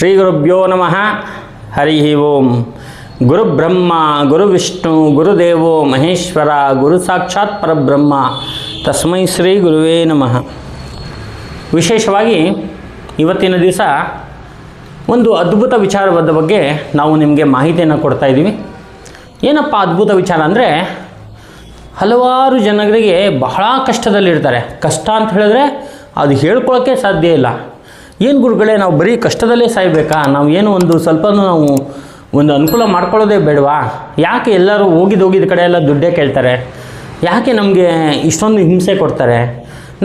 ಶ್ರೀ ಗುರುಭ್ಯೋ ನಮಃ. ಹರಿ ಓಂ. ಗುರುಬ್ರಹ್ಮ ಗುರುವಿಷ್ಣು ಗುರುದೇವೋ ಮಹೇಶ್ವರ, ಗುರು ಸಾಕ್ಷಾತ್ ಪರಬ್ರಹ್ಮ. ತಸ್ಮೈ ಶ್ರೀ ಗುರುವೇ ನಮಃ. ವಿಶೇಷವಾಗಿ ಇವತ್ತಿನ ದಿವಸ ಒಂದು ಅದ್ಭುತ ವಿಚಾರವಾದ ಬಗ್ಗೆ ನಾವು ನಿಮಗೆ ಮಾಹಿತಿಯನ್ನು ಕೊಡ್ತಾ ಇದ್ದೀವಿ. ಏನಪ್ಪ ಅದ್ಭುತ ವಿಚಾರ ಅಂದರೆ ಹಲವಾರು ಜನಗಳಿಗೆ ಬಹಳ ಕಷ್ಟದಲ್ಲಿರ್ತಾರೆ. ಕಷ್ಟ ಅಂತ ಹೇಳಿದ್ರೆ ಅದು ಹೇಳ್ಕೊಳ್ಳೋಕ್ಕೆ ಸಾಧ್ಯ ಇಲ್ಲ. ಏನು ಗುರುಗಳೇ, ನಾವು ಬರೀ ಕಷ್ಟದಲ್ಲೇ ಸಾಯ್ಬೇಕಾ? ನಾವು ಏನು ಒಂದು ಸ್ವಲ್ಪ ನಾವು ಒಂದು ಅನುಕೂಲ ಮಾಡ್ಕೊಳ್ಳೋದೇ ಬೇಡವಾ? ಯಾಕೆ ಎಲ್ಲರೂ ಹೋಗಿದ್ದು ಹೋಗಿದ್ದ ಕಡೆ ಎಲ್ಲ ದುಡ್ಡೇ ಕೇಳ್ತಾರೆ? ಯಾಕೆ ನಮಗೆ ಇಷ್ಟೊಂದು ಹಿಂಸೆ ಕೊಡ್ತಾರೆ?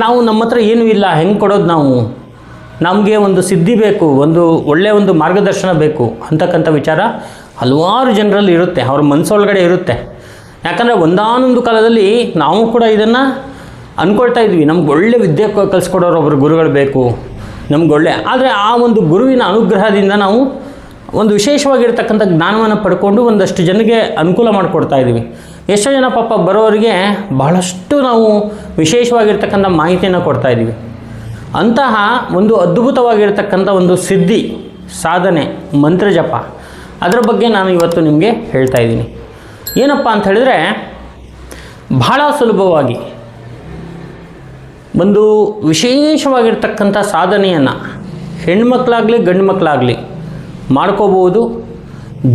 ನಾವು ನಮ್ಮ ಹತ್ರ ಏನೂ ಇಲ್ಲ, ಹೆಂಗೆ ಕೊಡೋದು ನಾವು? ನಮಗೆ ಒಂದು ಸಿದ್ಧಿ ಬೇಕು, ಒಂದು ಒಳ್ಳೆಯ ಒಂದು ಮಾರ್ಗದರ್ಶನ ಬೇಕು ಅಂತಕ್ಕಂಥ ವಿಚಾರ ಹಲವಾರು ಜನರಲ್ಲಿ ಇರುತ್ತೆ, ಅವ್ರ ಮನಸ್ಸೊಳಗಡೆ ಇರುತ್ತೆ. ಯಾಕಂದರೆ ಒಂದಾನೊಂದು ಕಾಲದಲ್ಲಿ ನಾವು ಕೂಡ ಇದನ್ನು ಅಂದ್ಕೊಳ್ತಾ ಇದ್ವಿ. ನಮ್ಗೆ ಒಳ್ಳೆ ವಿದ್ಯೆ ಕಲಿಸ್ಕೊಡೋರು ಒಬ್ಬರು ಗುರುಗಳು ಬೇಕು. ನಮ್ಗೆ ಒಳ್ಳೆ. ಆದರೆ ಆ ಒಂದು ಗುರುವಿನ ಅನುಗ್ರಹದಿಂದ ನಾವು ಒಂದು ವಿಶೇಷವಾಗಿರ್ತಕ್ಕಂಥ ಜ್ಞಾನವನ್ನು ಪಡ್ಕೊಂಡು ಒಂದಷ್ಟು ಜನಕ್ಕೆ ಅನುಕೂಲ ಮಾಡಿಕೊಡ್ತಾ ಇದ್ದೀವಿ. ಎಷ್ಟೋ ಜನ ಪಾಪ ಬರೋರಿಗೆ ಬಹಳಷ್ಟು ನಾವು ವಿಶೇಷವಾಗಿರ್ತಕ್ಕಂಥ ಮಾಹಿತಿಯನ್ನು ಕೊಡ್ತಾ ಇದ್ದೀವಿ. ಅಂತಹ ಒಂದು ಅದ್ಭುತವಾಗಿರ್ತಕ್ಕಂಥ ಒಂದು ಸಿದ್ಧಿ, ಸಾಧನೆ, ಮಂತ್ರ ಜಪ, ಅದರ ಬಗ್ಗೆ ನಾನು ಇವತ್ತು ನಿಮಗೆ ಹೇಳ್ತಾ ಇದ್ದೀನಿ. ಏನಪ್ಪ ಅಂತ ಹೇಳಿದ್ರೆ ಬಹಳ ಸುಲಭವಾಗಿ ಒಂದು ವಿಶೇಷವಾಗಿರ್ತಕ್ಕಂಥ ಸಾಧನೆಯನ್ನು ಹೆಣ್ಮಕ್ಳಾಗಲಿ ಗಂಡು ಮಕ್ಕಳಾಗಲಿ ಮಾಡ್ಕೋಬೋದು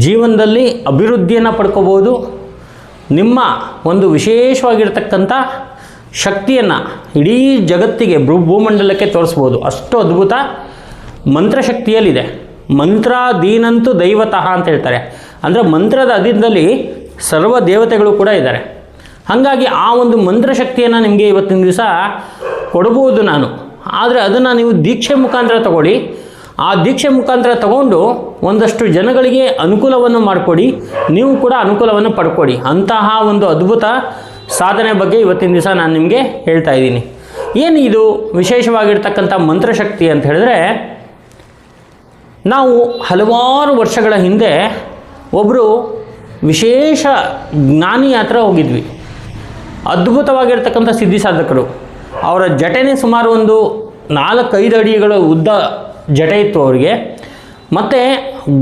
ಜೀವನದಲ್ಲಿ ಅಭಿವೃದ್ಧಿಯನ್ನು ಪಡ್ಕೋಬೋದು ನಿಮ್ಮ ಒಂದು ವಿಶೇಷವಾಗಿರ್ತಕ್ಕಂಥ ಶಕ್ತಿಯನ್ನು ಇಡೀ ಜಗತ್ತಿಗೆ ಭೂ, ಭೂಮಂಡಲಕ್ಕೆ ತೋರಿಸ್ಬೋದು. ಅಷ್ಟು ಅದ್ಭುತ ಮಂತ್ರಶಕ್ತಿಯಲ್ಲಿದೆ. ಮಂತ್ರ ದೀನಂತೂ ದೈವತಃ ಅಂತ ಹೇಳ್ತಾರೆ. ಅಂದರೆ ಮಂತ್ರದ ಅಧೀನದಲ್ಲಿ ಸರ್ವ ದೇವತೆಗಳು ಕೂಡ ಇದ್ದಾರೆ. ಹಾಗಾಗಿ ಆ ಒಂದು ಮಂತ್ರಶಕ್ತಿಯನ್ನು ನಿಮಗೆ ಇವತ್ತಿನ ದಿವಸ ಕೊಡಬಹುದು ನಾನು. ಆದರೆ ಅದನ್ನು ನೀವು ದೀಕ್ಷೆ ಮುಖಾಂತರ ತಗೊಳ್ಳಿ. ಆ ದೀಕ್ಷೆ ಮುಖಾಂತರ ತಗೊಂಡು ಒಂದಷ್ಟು ಜನಗಳಿಗೆ ಅನುಕೂಲವನ್ನು ಮಾಡಿಕೊಡಿ. ನೀವು ಕೂಡ ಅನುಕೂಲವನ್ನು ಪಡ್ಕೊಡಿ. ಅಂತಹ ಒಂದು ಅದ್ಭುತ ಸಾಧನೆ ಬಗ್ಗೆ ಇವತ್ತಿನ ದಿವಸ ನಾನು ನಿಮಗೆ ಹೇಳ್ತಾ ಇದ್ದೀನಿ. ಏನು ಇದು ವಿಶೇಷವಾಗಿರ್ತಕ್ಕಂಥ ಮಂತ್ರಶಕ್ತಿ ಅಂತ ಹೇಳಿದ್ರೆ, ನಾವು ಹಲವಾರು ವರ್ಷಗಳ ಹಿಂದೆ ಒಬ್ಬರು ವಿಶೇಷ ಜ್ಞಾನಿ ಹತ್ರ ಹೋಗಿದ್ವಿ. ಅದ್ಭುತವಾಗಿರ್ತಕ್ಕಂಥ ಸಿದ್ಧಿ ಸಾಧಕರು ಅವರ ಜಟೆನೇ ಸುಮಾರು ಒಂದು ನಾಲ್ಕೈದು ಅಡಿಗಳ ಉದ್ದ ಜಟೆ ಇತ್ತು ಅವರಿಗೆ. ಮತ್ತು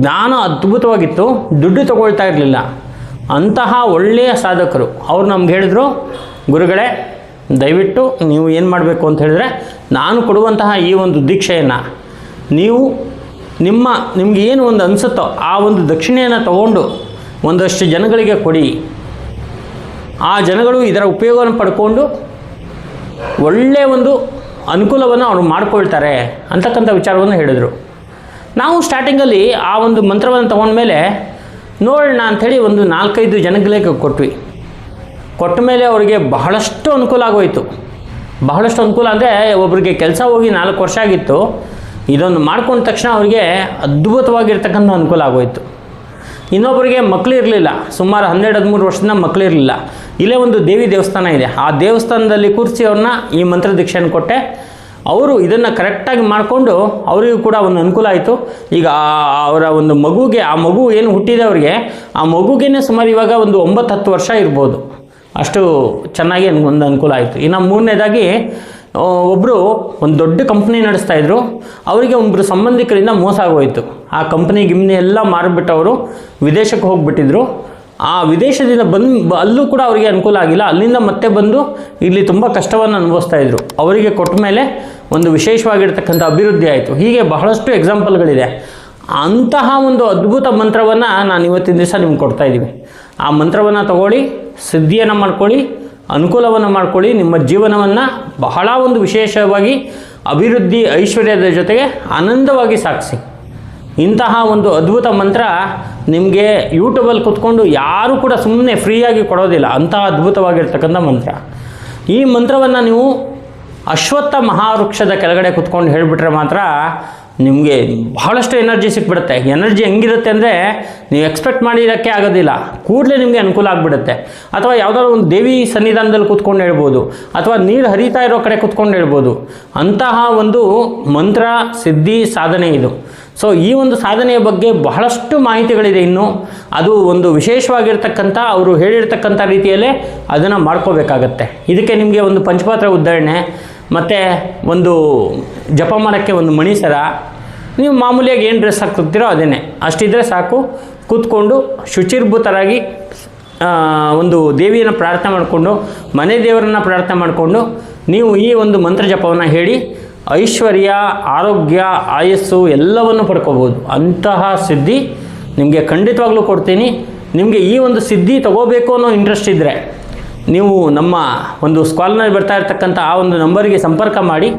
ಜ್ಞಾನ ಅದ್ಭುತವಾಗಿತ್ತು, ದುಡ್ಡು ತಗೊಳ್ತಾ ಇರಲಿಲ್ಲ. ಅಂತಹ ಒಳ್ಳೆಯ ಸಾಧಕರು. ಅವ್ರು ನಮ್ಗೆ ಹೇಳಿದ್ರು, ಗುರುಗಳೇ, ದಯವಿಟ್ಟು ನೀವು ಏನು ಮಾಡಬೇಕು ಅಂತ ಹೇಳಿದ್ರೆ, ನಾನು ಕೊಡುವಂತಹ ಈ ಒಂದು ದೀಕ್ಷೆಯನ್ನು ನೀವು ನಿಮ್ಮ, ನಿಮ್ಗೆ ಏನು ಒಂದು ಅನಿಸುತ್ತೋ ಆ ಒಂದು ದಕ್ಷಿಣೆಯನ್ನು ತಗೊಂಡು ಒಂದಷ್ಟು ಜನಗಳಿಗೆ ಕೊಡಿ. ಆ ಜನಗಳು ಇದರ ಉಪಯೋಗವನ್ನು ಪಡ್ಕೊಂಡು ಒಳ್ಳೆಯ ಒಂದು ಅನುಕೂಲವನ್ನು ಅವರು ಮಾಡಿಕೊಳ್ತಾರೆ ಅಂತಕ್ಕಂಥ ವಿಚಾರವನ್ನು ಹೇಳಿದರು. ನಾವು ಸ್ಟಾರ್ಟಿಂಗಲ್ಲಿ ಆ ಒಂದು ಮಂತ್ರವನ್ನು ತಗೊಂಡ್ಮೇಲೆ ನೋಡೋಣ ಅಂಥೇಳಿ ಒಂದು ನಾಲ್ಕೈದು ಜನಗಳಿಗೆ ಕೊಟ್ವಿ. ಕೊಟ್ಟ ಮೇಲೆ ಅವರಿಗೆ ಬಹಳಷ್ಟು ಅನುಕೂಲ ಆಗೋಯಿತು. ಬಹಳಷ್ಟು ಅನುಕೂಲ ಅಂದರೆ ಒಬ್ಬರಿಗೆ ಕೆಲಸ ಹೋಗಿ ನಾಲ್ಕು ವರ್ಷ ಆಗಿತ್ತು, ಇದೊಂದು ಮಾಡ್ಕೊಂಡ ತಕ್ಷಣ ಅವರಿಗೆ ಅದ್ಭುತವಾಗಿರ್ತಕ್ಕಂಥ ಅನುಕೂಲ ಆಗೋಯಿತು. ಇನ್ನೊಬ್ಬರಿಗೆ ಮಕ್ಕಳು ಇರಲಿಲ್ಲ. ಸುಮಾರು ಹನ್ನೆರಡು, ಹದಿಮೂರು ವರ್ಷದಿಂದ ಮಕ್ಕಳು ಇರಲಿಲ್ಲ. ಇಲ್ಲೇ ಒಂದು ದೇವಿ ದೇವಸ್ಥಾನ ಇದೆ. ಆ ದೇವಸ್ಥಾನದಲ್ಲಿ ಕೂರಿಸಿ ಅವ್ರನ್ನ ಈ ಮಂತ್ರ ದೀಕ್ಷೆಯನ್ನು ಕೊಟ್ಟೆ. ಅವರು ಇದನ್ನು ಕರೆಕ್ಟಾಗಿ ಮಾಡಿಕೊಂಡು ಅವರಿಗೂ ಕೂಡ ಒಂದು ಅನುಕೂಲ ಆಯಿತು. ಈಗ ಅವರ ಒಂದು ಮಗುಗೆ, ಆ ಮಗು ಏನು ಹುಟ್ಟಿದೆ ಅವರಿಗೆ, ಆ ಮಗುಗೇನೆ ಸುಮಾರು ಇವಾಗ ಒಂದು ಒಂಬತ್ತು, ಹತ್ತು ವರ್ಷ ಇರ್ಬೋದು. ಅಷ್ಟು ಚೆನ್ನಾಗಿ ಒಂದು ಅನುಕೂಲ ಆಯಿತು. ಇನ್ನು ಮೂರನೇದಾಗಿ ಒಬ್ಬರು ಒಂದು ದೊಡ್ಡ ಕಂಪ್ನಿ ನಡೆಸ್ತಾ ಇದ್ರು. ಅವರಿಗೆ ಒಬ್ಬರು ಸಂಬಂಧಿಕರಿಂದ ಮೋಸ ಆಗೋಯಿತು. ಆ ಕಂಪ್ನಿ ಗಿಮ್ನಿ ಎಲ್ಲ ಮಾರಿಬಿಟ್ಟು ಅವರು ವಿದೇಶಕ್ಕೆ ಹೋಗ್ಬಿಟ್ಟಿದ್ರು. ಆ ವಿದೇಶದಿಂದ ಬಂದು, ಅಲ್ಲೂ ಕೂಡ ಅವರಿಗೆ ಅನುಕೂಲ ಆಗಿಲ್ಲ. ಅಲ್ಲಿಂದ ಮತ್ತೆ ಬಂದು ಇಲ್ಲಿ ತುಂಬ ಕಷ್ಟವನ್ನು ಅನುಭವಿಸ್ತಾ ಇದ್ರು. ಅವರಿಗೆ ಕೊಟ್ಟ ಮೇಲೆ ಒಂದು ವಿಶೇಷವಾಗಿರ್ತಕ್ಕಂಥ ಅಭಿವೃದ್ಧಿ ಆಯಿತು. ಹೀಗೆ ಬಹಳಷ್ಟು ಎಕ್ಸಾಂಪಲ್ಗಳಿದೆ ಅಂತಹ ಒಂದು ಅದ್ಭುತ ಮಂತ್ರವನ್ನು ನಾನು ಇವತ್ತಿನ ದಿವಸ ನಿಮ್ಗೆ ಕೊಡ್ತಾ ಇದ್ದೀವಿ ಆ ಮಂತ್ರವನ್ನು ತಗೊಳ್ಳಿ, ಸಿದ್ಧಿಯನ್ನು ಮಾಡ್ಕೊಳ್ಳಿ ಅನುಕೂಲವನ್ನು ಮಾಡ್ಕೊಳ್ಳಿ. ನಿಮ್ಮ ಜೀವನವನ್ನು ಬಹಳ ಒಂದು ವಿಶೇಷವಾಗಿ ಅಭಿವೃದ್ಧಿ ಐಶ್ವರ್ಯದ ಜೊತೆಗೆ ಆನಂದವಾಗಿ ಸಾಗಿಸಿ. ಇಂತಹ ಒಂದು ಅದ್ಭುತ ಮಂತ್ರ ನಿಮಗೆ ಯೂಟ್ಯೂಬಲ್ಲಿ ಕೂತ್ಕೊಂಡು ಯಾರೂ ಕೂಡ ಸುಮ್ಮನೆ ಫ್ರೀಯಾಗಿ ಕೊಡೋದಿಲ್ಲ. ಅಂತಹ ಅದ್ಭುತವಾಗಿರ್ತಕ್ಕಂಥ ಮಂತ್ರ. ಈ ಮಂತ್ರವನ್ನು ನೀವು ಅಶ್ವತ್ಥ ಮಹಾವೃಕ್ಷದ ಕೆಳಗಡೆ ಕುತ್ಕೊಂಡು ಹೇಳಿಬಿಟ್ರೆ ಮಾತ್ರ ನಿಮಗೆ ಬಹಳಷ್ಟು ಎನರ್ಜಿ ಸಿಕ್ಬಿಡುತ್ತೆ. ಎನರ್ಜಿ ಹೆಂಗಿರುತ್ತೆ ಅಂದರೆ ನೀವು ಎಕ್ಸ್ಪೆಕ್ಟ್ ಮಾಡಿರೋಕ್ಕೆ ಆಗೋದಿಲ್ಲ. ಕೂಡಲೇ ನಿಮಗೆ ಅನುಕೂಲ ಆಗಿಬಿಡುತ್ತೆ. ಅಥವಾ ಯಾವುದಾದ್ರು ಒಂದು ದೇವಿ ಸನ್ನಿಧಾನದಲ್ಲಿ ಕೂತ್ಕೊಂಡು ಹೇಳ್ಬೋದು. ಅಥವಾ ನೀರು ಹರಿತಾ ಇರೋ ಕಡೆ ಕೂತ್ಕೊಂಡು ಹೇಳ್ಬೋದು. ಅಂತಹ ಒಂದು ಮಂತ್ರ, ಸಿದ್ಧಿ, ಸಾಧನೆ ಇದು. ಸೊ ಈ ಒಂದು ಸಾಧನೆಯ ಬಗ್ಗೆ ಬಹಳಷ್ಟು ಮಾಹಿತಿಗಳಿದೆ ಇನ್ನು. ಅದು ಒಂದು ವಿಶೇಷವಾಗಿರ್ತಕ್ಕಂಥ, ಅವರು ಹೇಳಿರ್ತಕ್ಕಂಥ ರೀತಿಯಲ್ಲೇ ಅದನ್ನು ಮಾಡ್ಕೋಬೇಕಾಗತ್ತೆ. ಇದಕ್ಕೆ ನಿಮಗೆ ಒಂದು ಪಂಚಪಾತ್ರ ಉದ್ಧರಣೆ ಮತ್ತು ಒಂದು ಜಪ ಮಾಡೋಕ್ಕೆ ಒಂದು ಮಣಿಸರ, ನೀವು ಮಾಮೂಲಿಯಾಗಿ ಏನು ಡ್ರೆಸ್ ಹಾಕ್ತಿರ್ತೀರೋ ಅದೇನೆ. ಅಷ್ಟಿದ್ರೆ ಸಾಕು. ಕೂತ್ಕೊಂಡು ಶುಚಿರ್ಭೂತರಾಗಿ ಒಂದು ದೇವಿಯನ್ನು ಪ್ರಾರ್ಥನೆ ಮಾಡಿಕೊಂಡು, ಮನೆ ದೇವರನ್ನು ಪ್ರಾರ್ಥನೆ ಮಾಡಿಕೊಂಡು, ನೀವು ಈ ಒಂದು ಮಂತ್ರ ಜಪವನ್ನು ಹೇಳಿ, ಐಶ್ವರ್ಯ, ಆರೋಗ್ಯ, ಆಯಸ್ಸು ಎಲ್ಲವನ್ನು ಪಡ್ಕೋಬೋದು ಅಂತಹ ಸಿದ್ಧಿ ನಿಮಗೆ ಖಂಡಿತವಾಗ್ಲೂ ಕೊಡ್ತೀನಿ. ನಿಮಗೆ ಈ ಒಂದು ಸಿದ್ಧಿ ತಗೋಬೇಕು ಅನ್ನೋ ಇಂಟ್ರೆಸ್ಟ್ ಇದ್ದರೆ ನೀವು ನಮ್ಮ ಒಂದು ಸ್ಕಾಲ್ನಲ್ಲಿ ಬರ್ತಾ ಇರ್ತಕ್ಕಂಥ ಆ ಒಂದು ನಂಬರಿಗೆ ಸಂಪರ್ಕ ಮಾಡಿ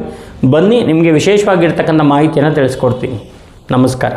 ಬನ್ನಿ, ನಿಮಗೆ ವಿಶೇಷವಾಗಿರ್ತಕ್ಕಂಥ ಮಾಹಿತಿಯನ್ನು ತಿಳಿಸ್ಕೊಡ್ತೀನಿ. ನಮಸ್ಕಾರ.